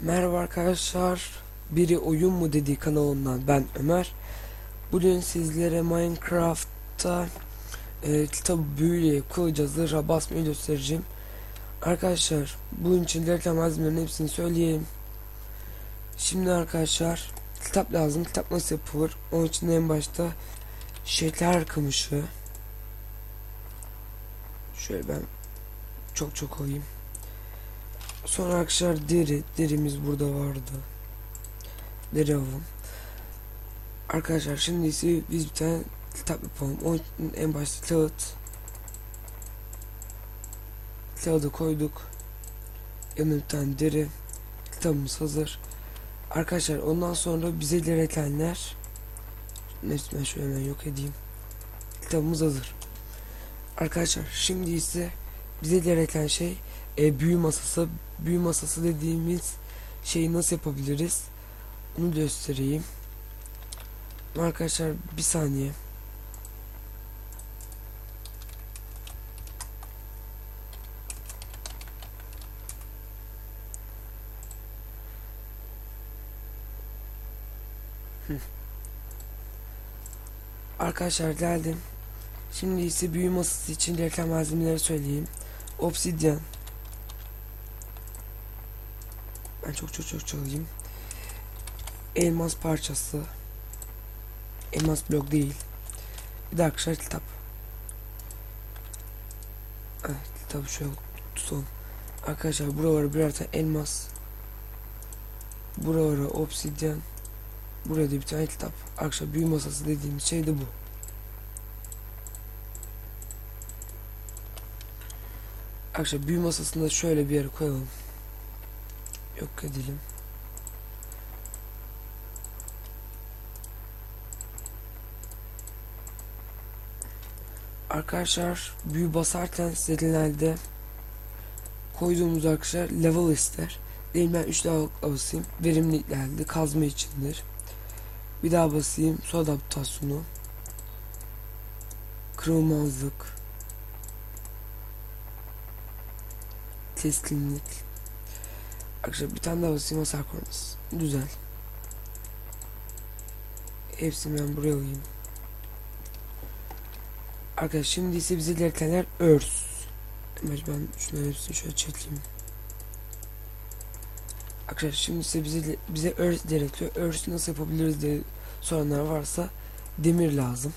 Merhaba arkadaşlar. Biri oyun mu dediği kanalından ben Ömer. Bugün sizlere Minecraft'ta e, kitabı büyüyle kılıca zırha basmayı göstereceğim. Arkadaşlar bunun için gereken malzemelerin hepsini söyleyeyim. Şimdi arkadaşlar kitap lazım. Kitap nasıl yapılır? Onun için en başta şeker kamışı. Şöyle ben çok çok alayım. Sonra arkadaşlar deri. Derimiz burada vardı. Deri alalım. Arkadaşlar şimdi ise biz bir tane kitap yapalım. Onun en başta kağıt. Kağıdı koyduk. Yanına bir tane deri. Kitabımız hazır. Arkadaşlar ondan sonra bize gerekenler Neyse ben şöyle hemen yok edeyim. Kitabımız hazır. Arkadaşlar şimdi ise bize gereken şey e, büyü masası. Büyü masası dediğimiz şeyi nasıl yapabiliriz? Onu göstereyim. Arkadaşlar bir saniye. Arkadaşlar geldim. Şimdi ise büyü masası için gereken malzemeleri söyleyeyim. Obsidyen. Ben çok çok çok çalayım. Elmas parçası. Elmas blok değil. Bir de arkadaşlar kitap. Evet, kitabı şöyle tutalım. Arkadaşlar buralara birer tane elmas. Buralara obsidyen. Burada bir tane kitap. Arkadaşlar büyü masası dediğimiz şey de bu. Arkadaşlar büyü masasını da şöyle bir yere koyalım. Yok edelim. Arkadaşlar büyü basarken sizlerde koyduğumuz arkadaşlar level ister. Değil ben 3 level basayım. Verimlilik geldi. Kazma içindir. Bir daha basayım. Su adaptasyonu. Kırılmazlık. Keskinlik. Arkadaşlar bir tane daha basayım hasar koruması. Güzel. Hepsini ben buraya alayım. Arkadaşlar şimdi ise bize gerekenler örs. Hemen ben şunların hepsini şöyle çekeyim. Arkadaşlar şimdi ise bize bize örs gerekiyor. Örs nasıl yapabiliriz diye soranlar varsa demir lazım.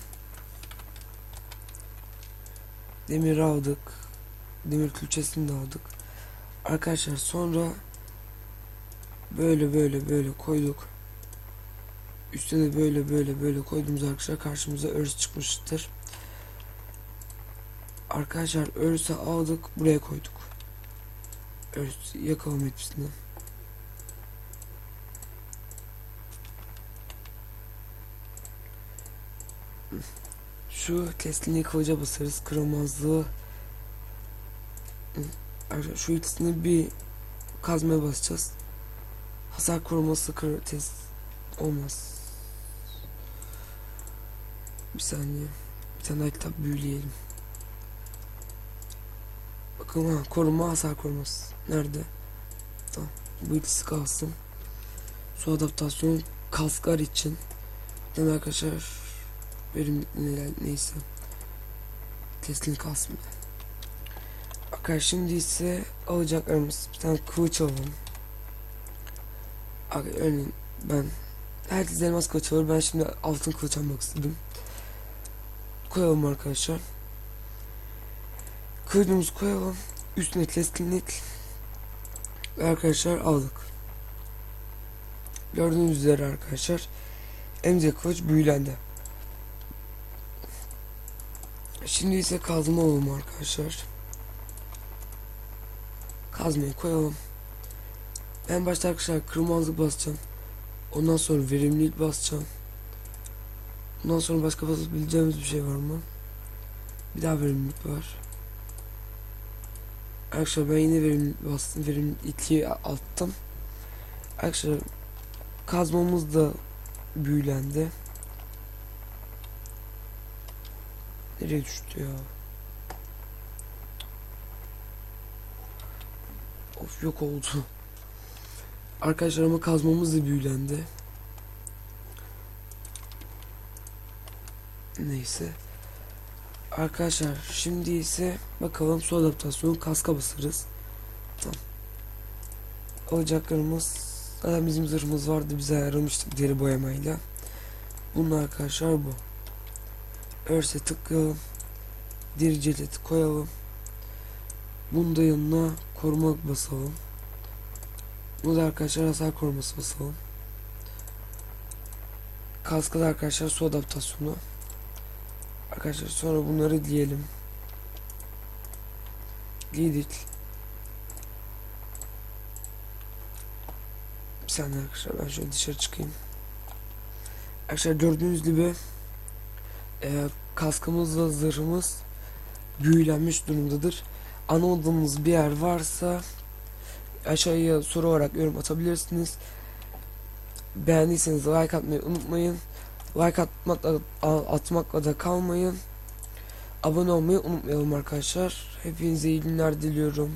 Demir aldık. Demir külçesini de aldık. Arkadaşlar sonra böyle böyle böyle koyduk. Üstüne böyle böyle böyle koyduğumuz arkadaşlar karşımıza örs çıkmıştır. Arkadaşlar örsü aldık buraya koyduk. Örs yakalım hepsini. Şu keskinliği kılıca basarız. Kırılmazlığı şu ikisini bir kazmaya basacağız. Hasar koruması test olmaz. Bir saniye. Bir tane daha kitap büyüleyelim. Bakın ha koruma hasar koruması. Nerede? Tamam. Bu ikisi kalsın. Su adaptasyonu kasklar için. Yani arkadaşlar neler neyse. Keskin kalsın. Arkadaşlar şimdi ise alacaklarımız bir tane kılıç alalım. Örneğin ben herkes elmas kılıç alır ben şimdi altın kılıç almak istedim. Koyalım arkadaşlar. Kılıcımızı koyalım. Üstüne keskinlik. Ve arkadaşlar aldık. Gördüğünüz üzere arkadaşlar. Emze kılıç büyülendi. Şimdi ise kazma alalım arkadaşlar. Kazmayı koyalım. En başta arkadaşlar kırmızı basacağım. Ondan sonra verimlilik basacağım. Ondan sonra başka basabileceğimiz bir şey var mı? Bir daha verimlilik var. Arkadaşlar ben yine verimlilik bastım. Verimlilik 2'ye attım. Arkadaşlar kazmamız da büyülendi. Nereye düştü ya? Of yok oldu. Arkadaşlar ama kazmamız da büyülendi. Neyse. Arkadaşlar şimdi ise bakalım su adaptasyonu kaska basarız. Tamam. Alacaklarımız zaten bizim zırhımız vardı bize ayarlamıştık deri boyamayla. Bunlar arkadaşlar bu. Örse tıklayalım. Deri celeti koyalım. Bunu da yanına koruma basalım. Bu da arkadaşlar hasar koruması basalım. Kaskı da arkadaşlar su adaptasyonu. Arkadaşlar sonra bunları diyelim. Giydik. Bir saniye arkadaşlar ben şöyle dışarı çıkayım. Arkadaşlar gördüğünüz gibi e, kaskımızla zırhımız büyülenmiş durumdadır. Anlamadığımız bir yer varsa aşağıya soru olarak yorum atabilirsiniz. Beğendiyseniz like atmayı unutmayın. Like atmakla, atmakla da kalmayın. Abone olmayı unutmayalım arkadaşlar. Hepinize iyi günler diliyorum.